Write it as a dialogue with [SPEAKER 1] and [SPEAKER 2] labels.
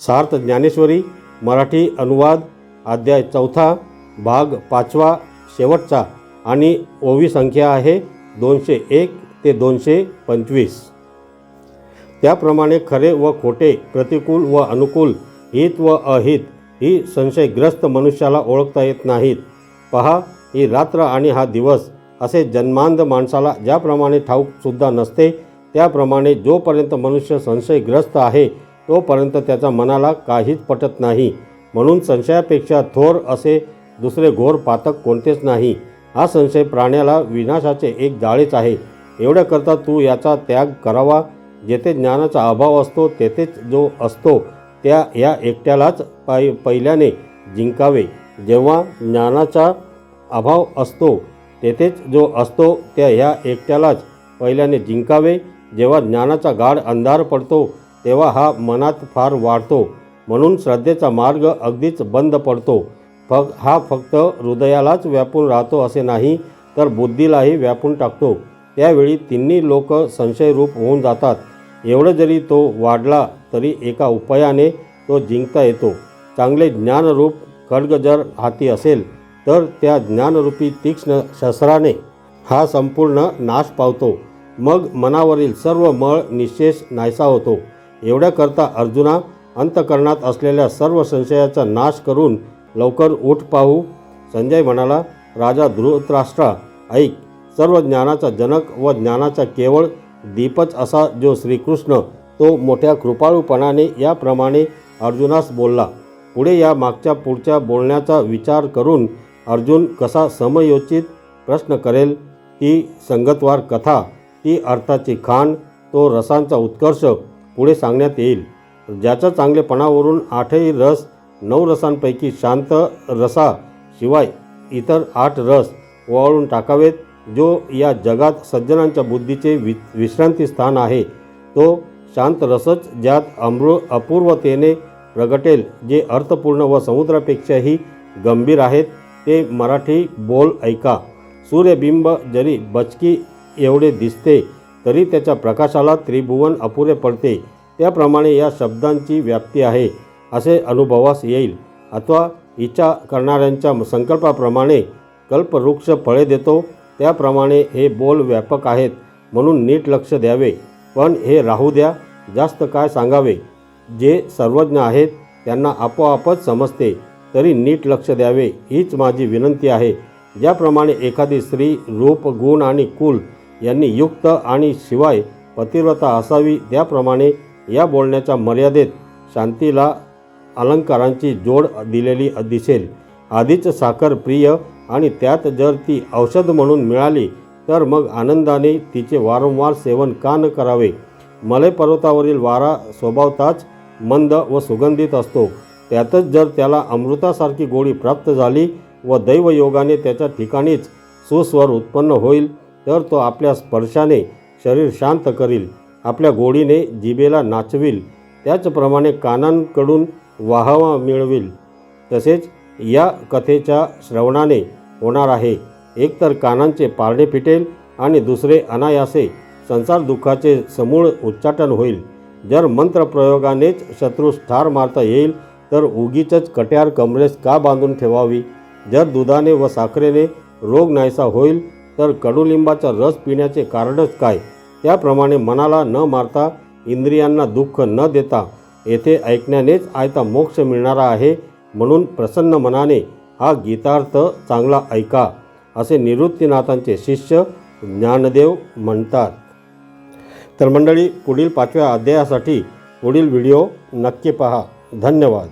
[SPEAKER 1] सार्थ ज्ञानेश्वरी मराठी अनुवाद अध्याय चौथा भाग पाचवा शेवटचा आणि ओवी संख्या आहे दोनशे एक ते दोनशे पंचवीस. त्याप्रमाणे खरे व खोटे प्रतिकूल व अनुकूल हित व अहित ही संशयग्रस्त मनुष्याला ओळखता येत नाहीत. पहा ही रात्र आणि हा दिवस असे जन्मांध माणसाला ज्याप्रमाणे ठाऊकसुद्धा नसते त्याप्रमाणे जोपर्यंत मनुष्य संशयग्रस्त आहे तोपर्यंत त्याच्या मनाला काहीच पटत नाही. म्हणून संशयापेक्षा थोर असे दुसरे घोर पातक कोणतेच नाही. हा संशय प्राण्याला विनाशाचे एक जाळेच आहे. एवढ्याकरता तू याचा त्याग करावा. जेथे ज्ञानाचा अभाव असतो तेथेच जो असतो त्या या एकट्यालाच पाय पहिल्याने जिंकावे. जेव्हा ज्ञानाचा अभाव असतो तेथेच जो असतो त्या ह्या एकट्यालाच पहिल्याने जिंकावे. जेव्हा ज्ञानाचा गाढ अंधार पडतो तेव्हा हा मनात फार वाढतो. म्हणून श्रद्धेचा मार्ग अगदीच बंद पडतो. फक हा फक्त हृदयालाच व्यापून राहतो असे नाही तर बुद्धीलाही व्यापून टाकतो. त्यावेळी तिन्ही लोक संशयरूप होऊन जातात. एवढं जरी तो वाढला तरी एका उपायाने तो जिंकता येतो. चांगले ज्ञानरूप खड्ग जर हाती असेल तर त्या ज्ञानरूपी तीक्ष्ण शस्त्राने हा संपूर्ण नाश पावतो. मग मनावरील सर्व मळ निशेष नायसा होतो. एवढ्याकरता अर्जुना अंतकरणात असलेल्या सर्व संशयाचा नाश करून लवकर उठ पाहू. संजय म्हणाला राजा धृतराष्ट्रा ऐक. सर्व ज्ञानाचा जनक व ज्ञानाचा केवळ दीपच असा जो श्रीकृष्ण तो मोठ्या कृपाळूपणाने याप्रमाणे अर्जुनास बोलला. पुढे या मागच्या पुढच्या बोलण्याचा विचार करून अर्जुन कसा समयोचित प्रश्न करेल? ती संगतवार कथा ती अर्थाची खाण तो रसांचा उत्कर्ष पुढे सांगण्यात येईल. ज्याच्या चांगलेपणावरून आठही रस नऊ रसांपैकी शांत रसा शिवाय इतर आठ रस ओवाळून टाकावेत जो या जगात सज्जनांच्या बुद्धीचे वि विश्रांती स्थान आहे. तो शांत रसच ज्यात अमृ अपूर्वतेने प्रगटेल जे अर्थपूर्ण व समुद्रापेक्षाही गंभीर आहेत ते मराठी बोल ऐका. सूर्यबिंब जरी बचकी एवढे दिसते तरी त्याच्या प्रकाशाला त्रिभुवन अपुरे पडते. त्याप्रमाणे या शब्दांची व्याप्ती आहे असे अनुभवास येईल. अथवा इच्छा करणाऱ्यांच्या संकल्पाप्रमाणे कल्पवृक्ष फळे देतो त्याप्रमाणे हे बोल व्यापक आहेत म्हणून नीट लक्ष द्यावे. पण हे राहू द्या जास्त काय सांगावे. जे सर्वज्ञ आहेत त्यांना आपोआपच समजते तरी नीट लक्ष द्यावे हीच माझी विनंती आहे. ज्याप्रमाणे एखादी स्त्री रूप गुण आणि कुल यांनी युक्त आणि शिवाय पतिव्रता असावी त्याप्रमाणे या बोलण्याच्या मर्यादेत शांतीला अलंकारांची जोड दिलेली दिसेल. आधीच साखर प्रिय आणि त्यात जर ती औषध म्हणून मिळाली तर मग आनंदाने तिचे वारंवार सेवन का न करावे? मलय पर्वतावरील वारा स्वभावताच मंद व सुगंधित असतो. त्यातच जर त्याला अमृतासारखी गोडी प्राप्त झाली व दैवयोगाने त्याच्या ठिकाणीच सुस्वर उत्पन्न होईल तर तो आपल्या स्पर्शाने शरीर शांत करील आपल्या गोडीने जिबेला नाचविल त्याचप्रमाणे कानांकडून वाहवा मिळविल. तसेच या कथेच्या श्रवणाने होणार आहे. एकतर कानांचे पारडे फिटेल आणि दुसरे अनायासे संसार दुःखाचे समूळ उच्चाटन होईल. जर मंत्रप्रयोगानेच शत्रूस ठार मारता येईल तर उगीच कट्यार कमरेस का बांधून ठेवावी? जर दुधाने व साखरेने रोग नाहीसा होईल तर कडुलिंबाचा रस पिण्याचे कारणच काय? त्याप्रमाणे मनाला न मारता इंद्रियांना दुःख न देता येथे ऐकण्यानेच आयता मोक्ष मिळणारा आहे म्हणून प्रसन्न मनाने हा गीतार्थ चांगला ऐका असे निवृत्तीनाथांचे शिष्य ज्ञानदेव म्हणतात. तर मंडळी पुढील पाचव्या अध्यायासाठी पुढील व्हिडिओ नक्की पहा. धन्यवाद.